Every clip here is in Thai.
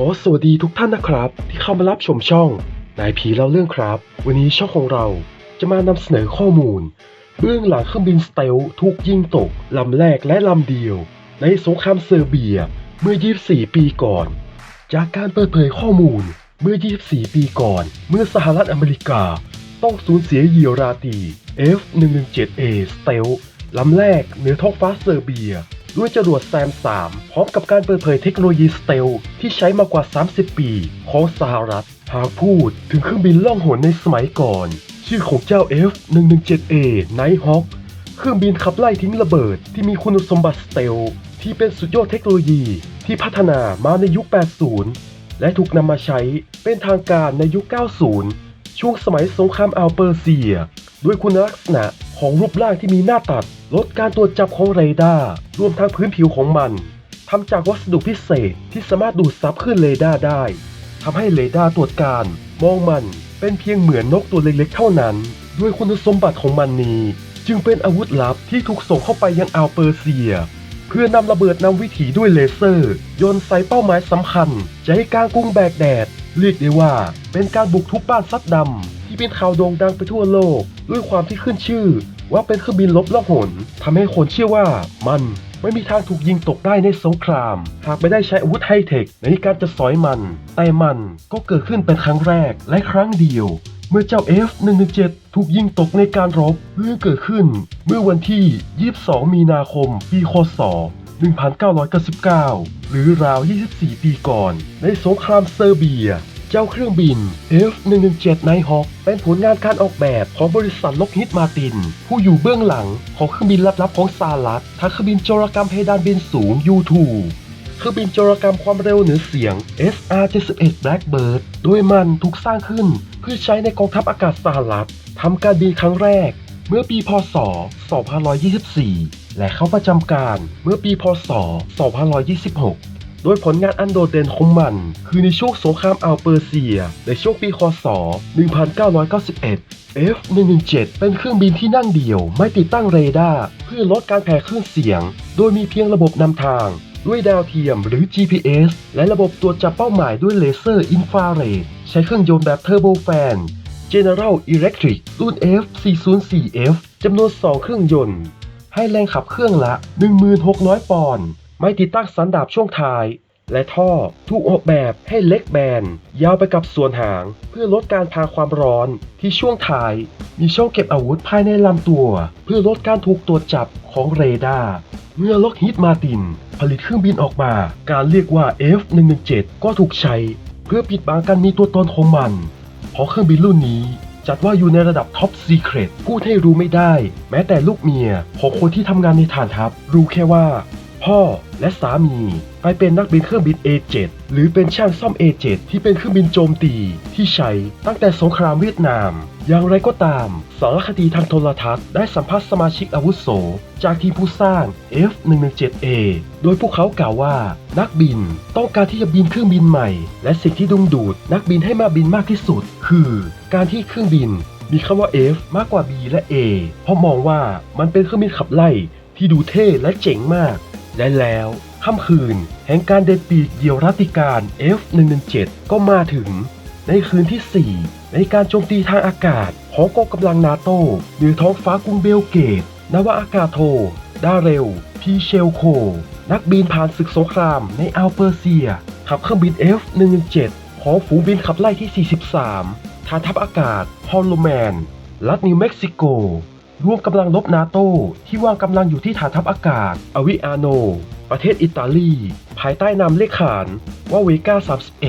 ขอสวัสดีทุกท่านนะครับ ที่เข้ามารับชมช่องนายผีเล่าเรื่องครับ วันนี้ช่องของเราจะมานำเสนอข้อมูล เบื้องหลังเครื่องบินสเตลท์ถูกยิงตกลำแรกและลำเดียว ในสงครามเซอร์เบียเมื่อ 24 ปีก่อน จากการเปิดเผยข้อมูลเมื่อ 24 ปีก่อน เมื่อสหรัฐอเมริกา ต้องสูญเสียเหยี่ยราตี F117A Stealth ลำแรกเหนือท้องฟ้าเซอร์เบีย ด้วยจรวดแซม 3 พร้อมกับการเปิดเผยเทคโนโลยีสเตลที่ใช้มากว่า 30 ปีของสหรัฐ หากพูดถึงเครื่องบินล่องหนในสมัยก่อน ชื่อของเจ้า F117A Nighthawk เครื่องบินขับไล่ทิ้งระเบิดที่มีคุณสมบัติสเตลที่เป็นสุดยอดเทคโนโลยีที่พัฒนามาในยุค 80 และถูกนำมาใช้เป็นทางการในยุค 90 ช่วงสมัยสงครามอัลเปอร์เซีย ด้วยคุณลักษณะ ของรูปร่างที่มีหน้าตัด ลดการตรวจจับของเรดาร์รวมทั้งพื้นผิวของมันทำจากวัสดุพิเศษที่สามารถดูดซับคลื่นเรดาร์ได้ทำให้เรดาร์ตรวจการ มองมันเป็นเพียงเหมือนนกตัวเล็กๆ เท่านั้น ด้วยคุณสมบัติของมันนี้ จึงเป็นอาวุธลับที่ถูกส่งเข้าไปยังอัลเปอร์เซีย เพื่อนำระเบิดนำวิถีด้วยเลเซอร์โยนใส่เป้าหมายสำคัญ จะใจกางกรุงแบกแดด เรียกได้ว่าเป็นการบุกทุบบ้านซัดดำ ที่เป็นข่าวโด่งดังไปทั่วโลก ด้วยความที่ขึ้นชื่อ ว่าเป็นเครื่องบินลบล่องหนทำให้คนเชื่อว่ามันไม่มีทางถูกยิงตกได้ในสงคราม หากไม่ได้ใช้อาวุธไฮเทคในการจะสอยมัน แต่มันก็เกิดขึ้นเป็นครั้งแรกและครั้งเดียว เมื่อเจ้า F117 ถูกยิงตกในการรบเรื่องเกิดขึ้น เมื่อวันที่ 22 มีนาคม ปีคศ 1999 หรือราว 24 ปีก่อน ในสงครามเซอร์เบีย เจ้าเครื่องบิน F117 Nighthawk เป็นผลงานการออกแบบของบริษัทล็อกฮิตมาติน ผู้อยู่เบื้องหลังของเครื่องบินลับๆของซาลัดทั้งเครื่องบินโจรกรรมเพดานบินสูง U2 เครื่องบินโจรกรรมความเร็วเหนือเสียง SR-71 Blackbird โดยมันถูกสร้างขึ้นเพื่อใช้ในกองทัพอากาศสหรัฐทำการบินครั้งแรก เมื่อปีพศ 2524 และเข้าประจำการเมื่อปีพศ 2526 โดยผลงานอันโดดเด่นของมัน คือในช่วงสงครามอัลเปอร์เซีย ในช่วงปีคศ 1991 F117 เป็นเครื่องบินที่นั่งเดี่ยว ไม่ติดตั้งเรดาร์เพื่อลดการแผ่คลื่นเสียง โดยมีเพียงระบบนำทาง ด้วยดาวเทียมหรือ GPS และระบบตรวจจับเป้าหมายด้วยเลเซอร์อินฟราเรดใช้เครื่องยนต์แบบเทอร์โบแฟน General Electric รุ่น F404F จำนวน 2 เครื่องยนต์ ให้แรงขับเครื่องละ 1600 ปอนด์ ไม่ติดตั้งสันดาบช่วงท้าย และท่อถูกออกแบบให้เล็กแบน ยาวไปกับส่วนหาง เพื่อลดการพาความร้อนที่ช่วงท้าย มีช่องเก็บอาวุธภายในลำตัว เพื่อลดการถูกตรวจจับของเรดาร์เมื่อล็อกฮิตมาติน ผลิตเครื่องบินออกมา การเรียกว่า F117 ก็ถูกใช้ เพื่อปิดบังการมีตัวตนของมัน เพราะเครื่องบินรุ่นนี้จัดว่าอยู่ในระดับท็อปซีเครตพูดให้รู้ไม่ได้ แม้แต่ลูกเมียของคนที่ทำงานในฐานทัพ รู้แค่ว่า พ่อและสามีไปเป็นนักบินเครื่องบิน A7 หรือเป็นช่างซ่อม A7 ที่เป็นเครื่องบินโจมตีที่ใช้ตั้งแต่สงครามเวียดนาม อย่างไรก็ตาม สารคดีทางโทรทัศน์ได้สัมภาษณ์สมาชิกอาวุโส จากทีมผู้สร้าง F117A โดยพวกเขากล่าวว่า นักบินต้องการที่จะบินเครื่องบินใหม่ และสิ่งที่ดึงดูด นักบินให้มาบินมากที่สุด คือการที่เครื่องบิน มีคำว่า F มากกว่า B และ A เพราะมองว่ามันเป็นเครื่องบินขับไล่ที่ดูเท่และเจ๋งมาก และแล้วค่ำคืน แห่งการเด็ดปีกเหยี่ยวรัติการ F117 ก็มาถึง ในคืนที่ 4 ในการโจมตีทางอากาศของกองกำลังนาโต้เหนือท้องฟ้ากรุงเบลเกตนาวาอากาศโท ดาเรล พีเชลโค นักบินผ่านศึกสงครามในอัลเปอร์เซีย ขับเครื่องบิน F117 ของฝูงบินขับไล่ที่ 43 ฐานทัพอากาศ ฮอลโลแมน รัฐนิวเม็กซิโก ร่วมกำลังรบนาโต้ที่วางกำลังอยู่ที่ฐานทัพอากาศ อวิอาโน ประเทศอิตาลี ภายใต้นามเลขขานว่าเวกา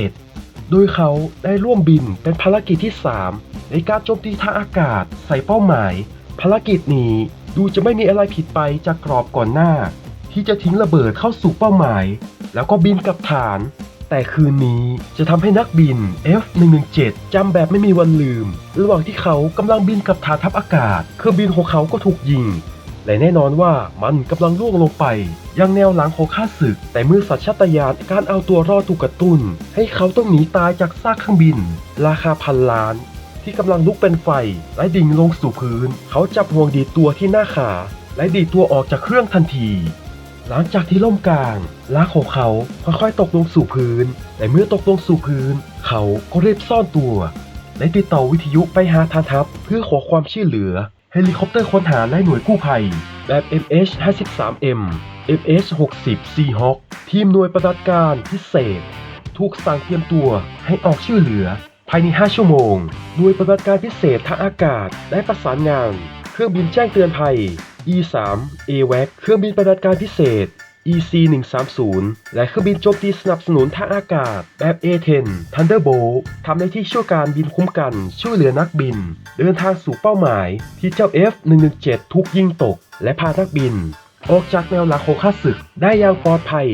31 โดยเขาได้ร่วมบินเป็นภารกิจที่ 3 ในการโจมตีทางอากาศใส่เป้าหมาย ภารกิจนี้ดูจะไม่มีอะไรผิดไปจากกรอบก่อนหน้า ที่จะทิ้งระเบิดเข้าสู่เป้าหมาย แล้วก็บินกลับฐาน แต่คืนนี้จะทำให้นักบิน F117 จำแบบไม่มีวันลืม ระหว่างที่เขากำลังบินกับฐานทัพอากาศ เครื่องบินของเขาก็ถูกยิง และแน่นอนว่ามันกำลังล่วงลงไป ยังแนวหลังของข้าศึก แต่เมื่อสัญชาตญาณการเอาตัวรอดถูกกระตุ้น ให้เขาต้องหนีตายจากซากเครื่องบิน ราคาพันล้านที่กำลังลุกเป็นไฟและดิ่งลงสู่พื้น เขาจับห่วงดีตัวที่หน้าขา และดีตัวออกจากเครื่องทันที หลังจากที่ล่มกลางลากของเขาค่อยๆตกลงสู่พื้น แต่เมื่อตกลงสู่พื้น เขาก็รีบซ่อนตัว และติดต่อวิทยุไปหาทานทัพเพื่อขอความช่วยเหลือเฮลิคอปเตอร์ค้นหาและหน่วยกู้ภัย แบบ MH53M MH60 Seahawk ทีมหน่วยปฏิบัติการพิเศษ ถูกสั่งเตรียมตัวให้ออกช่วยเหลือ ภายใน 5 ชั่วโมง หน่วยปฏิบัติการพิเศษทางอากาศ ได้ประสานงาน เครื่องบินแจ้งเตือนภัย E3 AWAC เครื่องบินปฏิบัติการพิเศษ EC 130และเครื่องบินโจมตีสนับสนุนทางอากาศ แบบ A10 Thunderbolt ทำหน้าที่ช่วยการบินคุ้มกัน ช่วยเหลือนักบิน เดินทางสู่เป้าหมาย ที่เจ้า F117 ถูกยิงตก และพานักบิน ออกจากแนวหลักของข้าศึกได้อย่างปลอดภัย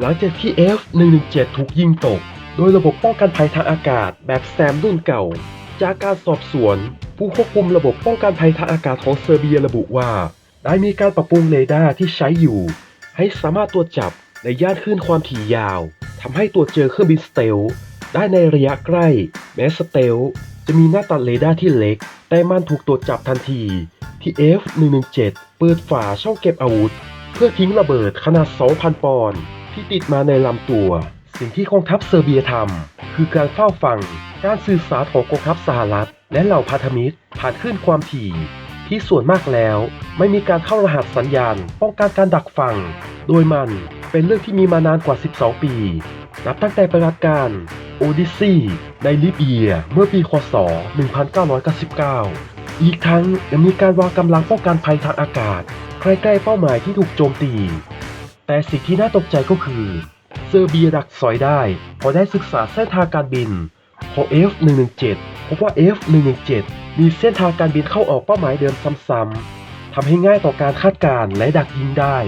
หลังจากที่ F117 ถูกยิงตก โดยระบบป้องกันภัยทางอากาศแบบแซมรุ่นเก่า จากการสอบสวน ผู้ควบคุมระบบป้องกันภัยทางอากาศของเซอร์เบียระบุว่า ได้มีการปรับปรุงเรดาร์ที่ใช้อยู่ ให้สามารถตรวจจับในย่านคลื่นความถี่ยาวทำให้ตรวจเจอเครื่องบินสเตลได้ในระยะใกล้ แม้สเตลจะมีหน้าตัดเรดาร์ที่เล็ก แต่มันถูกตรวจจับทันที ที่ F117 เปิดฝาช่องเก็บอาวุธ เพื่อทิ้งระเบิดขนาด 2,000 ปอนด์ที่ติดมาในลำตัว สิ่งที่กองทัพเซอร์เบียทำคือการเฝ้าฟังการสื่อสารของกองทัพสหรัฐ และเหล่าพันธมิตรผ่านคลื่นความถี่ที่ส่วนมากแล้ว ไม่มีการเข้ารหัสสัญญาณ ป้องกันการดักฟัง โดยมันเป็นเรื่องที่มีมานานกว่า 12 ปี นับตั้งแต่ปฏิบัตการ โอดิซีในลิเบียเมื่อปีคศ 1999 อีกทั้งยังมีการวางกำลังป้องกันภัยทางอากาศ ใกล้ๆเป้าหมายที่ถูกโจมตี แต่สิ่งที่น่าตกใจก็คือเซอร์เบียดักสอยได้พราะได้ศึกษาเส้นทางการบินของ F117 พบว่า F117 มีเส้นทางการบินเข้าออกเป้าหมายเดิมซ้ำๆทำให้ง่ายต่อการคาดการณ์และดักยิงได้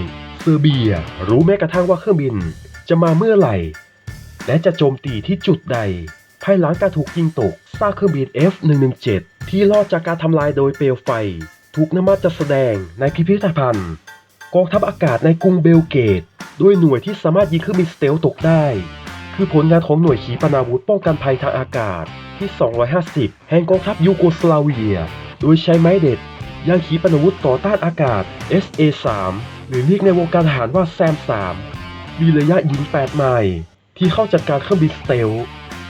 เซอร์เบียรู้แม้กระทั่งว่าเครื่องบินจะมาเมื่อไหร่ และจะโจมตีที่จุดใด ภายหลังการถูกยิงตกซากเครื่องบิน F117 ที่รอดจากการทำลายโดยเปลวไฟ ถูกนำมาจัดแสดงในพิพิธภัณฑ์ กองทัพอากาศในกรุงเบลเกตด้วยหน่วยที่สามารถยิงเครื่องบินสเตลตกได้ คือผลงานของหน่วยขีปนาวุธป้องกันภัยทางอากาศ ที่ 250 แห่งกองทัพยูโกสลาเวีย โดยใช้ไม้เด็ดยังขีปนาวุธต่อต้านอากาศ SA-3 หรือเรียกในวงการทหารว่าแซม 3 มีระยะยิง 8 ไมล์ที่เข้าจัดการเครื่องบินสเตล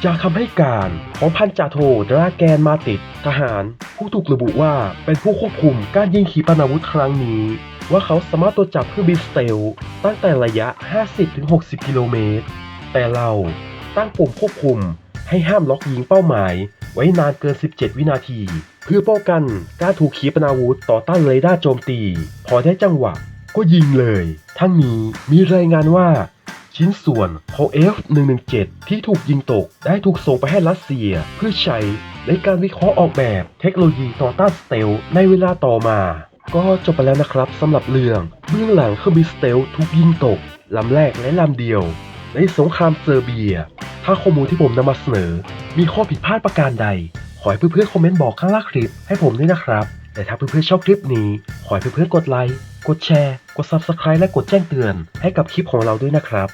จากคำให้การของพันจ่าโทดราแกนมาติดทหาร ผู้ถูกระบุว่าเป็นผู้ควบคุมการยิงขีปนาวุธครั้งนี้ ว่าเขาสามารถตรวจจับเครื่องบินสเตลตั้งแต่ระยะ 50-60 กิโลเมตร แต่เราตั้งปุ่มควบคุม ให้ห้ามล็อกยิงเป้าหมาย ไว้นานเกิน 17 วินาที เพื่อป้องกันการถูกขีปนาวุธต่อต้านเรดาร์โจมตี พอได้จังหวะก็ยิงเลย ทั้งนี้มีรายงานว่า ชิ้นส่วนของ F117 ที่ถูกยิงตกได้ถูกส่งไปให้รัสเซีย เพื่อใช้ในการวิเคราะห์ออกแบบเทคโนโลยีต่อต้านสเตลในเวลาต่อมา ก็จบไปแล้วนะครับสำหรับเรื่องเบื้องหลังเครื่องบินสเตลถูกยิงตกลำแรกและลำเดียว ในสงครามเซอร์เบีย ถ้าข้อมูลที่ผมนำมาเสนอ มีข้อผิดพลาดประการใด ขอให้เพื่อนๆคอมเมนต์บอกข้างล่างคลิปให้ผมด้วยนะครับแต่ถ้าเพื่อนๆชอบคลิปนี้ ขอให้เพื่อนๆกดไลค์ กดแชร์ กด Subscribe และกดแจ้งเตือนให้กับคลิปของเราด้วยนะครับ